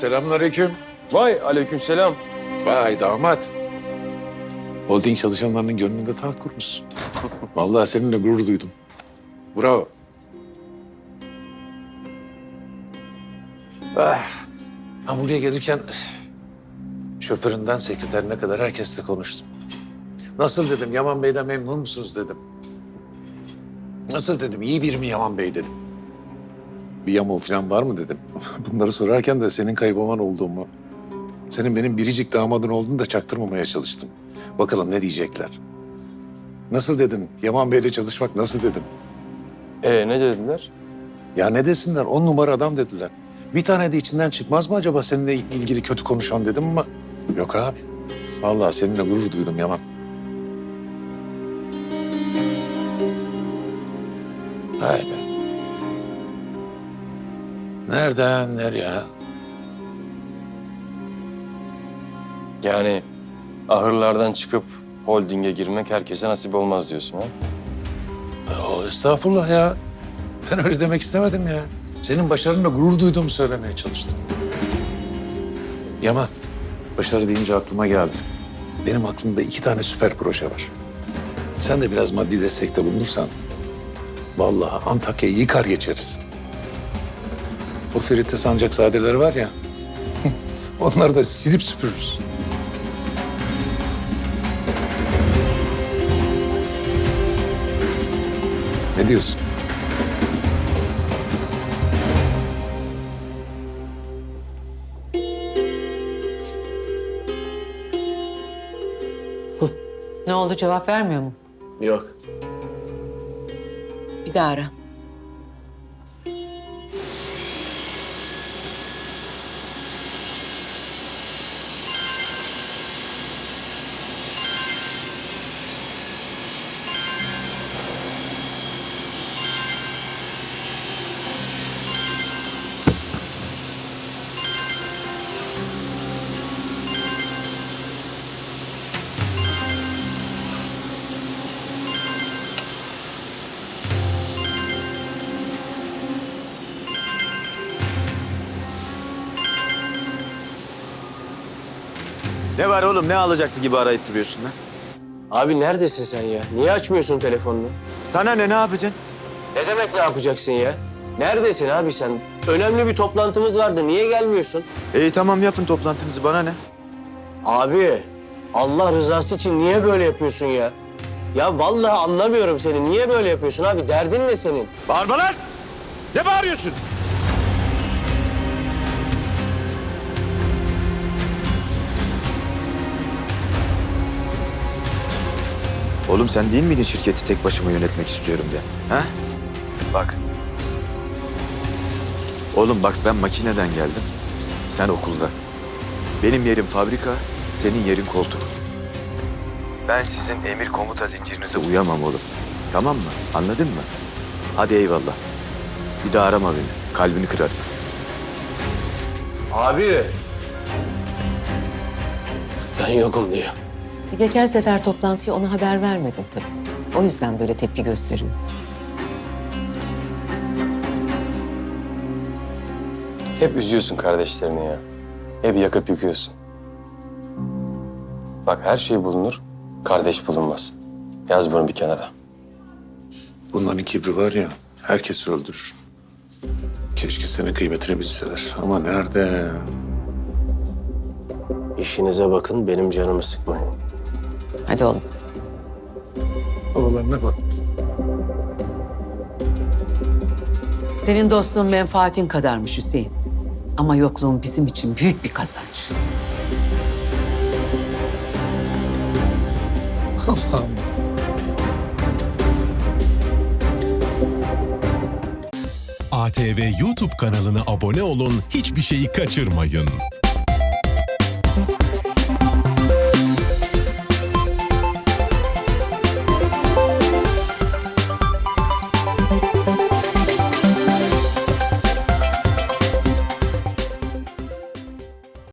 Selamünaleyküm. Vay aleykümselam. Vay damat. Holding çalışanlarının gönlünde taht kurmuşsun. Vallahi seninle gurur duydum. Bravo. Ah. Ha buraya gelirken şoföründen sekreterine kadar herkesle konuştum. Nasıl dedim Yaman Bey'den memnun musunuz dedim. Nasıl dedim iyi bir mi Yaman Bey dedim. Bir yamuğu falan var mı dedim. Bunları sorarken de senin kayboman olduğumu, senin benim biricik damadın olduğunu da çaktırmamaya çalıştım. Bakalım ne diyecekler. Nasıl dedim, Yaman Bey'le çalışmak nasıl dedim. Ee ne dediler? Ya ne desinler, on numara adam dediler. Bir tane de içinden çıkmaz mı acaba seninle ilgili kötü konuşan dedim ama... Yok abi. Vallahi seninle gurur duydum Yaman. Nereden nereye? Yani ahırlardan çıkıp holdinge girmek herkese nasip olmaz diyorsun ha? Ya, estağfurullah ya. Ben öyle demek istemedim ya. Senin başarınla gurur duyduğumu söylemeye çalıştım. Yaman, başarı deyince aklıma geldi. Benim aklımda iki tane süper proje var. Sen de biraz maddi destekte bulunursan... ...vallahi Antakya'yı yıkar geçeriz. O Ferit'te sancakzadeleri var ya... ...onları da silip süpürürüz. Ne diyorsun? Ne oldu cevap vermiyor mu? Yok. Bir daha ara. Ne var oğlum ne alacaktı gibi arayıp duruyorsun lan? Abi neredesin sen ya? Niye açmıyorsun telefonunu? Sana ne ne yapacaksın? Ne demek ne yapacaksın ya? Neredesin abi sen? Önemli bir toplantımız vardı. Niye gelmiyorsun? İyi tamam yapın toplantınızı bana ne? Abi Allah rızası için niye böyle yapıyorsun ya? Ya vallahi anlamıyorum seni. Niye böyle yapıyorsun abi? Derdin ne senin? Bağırma lan! Ne bağırıyorsun? Oğlum sen değil miydin şirketi tek başıma yönetmek istiyorum diye? Ha? Bak. Oğlum bak ben makineden geldim. Sen okulda. Benim yerim fabrika, senin yerin koltuk. Ben sizin emir komuta zincirinize uyamam oğlum. Tamam mı? Anladın mı? Hadi eyvallah. Bir daha arama beni. Kalbini kırarım. Abi. Ben yokum diyor. Geçen sefer toplantıya ona haber vermedim tabii. O yüzden böyle tepki gösteriyor. Hep üzüyorsun kardeşlerini ya. Hep yakıp yıkıyorsun. Bak her şey bulunur, kardeş bulunmaz. Yaz bunu bir kenara. Bunların kibri var ya, herkes öldürür. Keşke senin kıymetini bilseler. Ama nerede? İşinize bakın, benim canımı sıkmayın. Hadi oğlum. Havalarına bak. Senin dostluğun menfaatin kadarmış Hüseyin. Ama yokluğun bizim için büyük bir kazanç. Allah'ım. ATV YouTube kanalına abone olun, hiçbir şeyi kaçırmayın.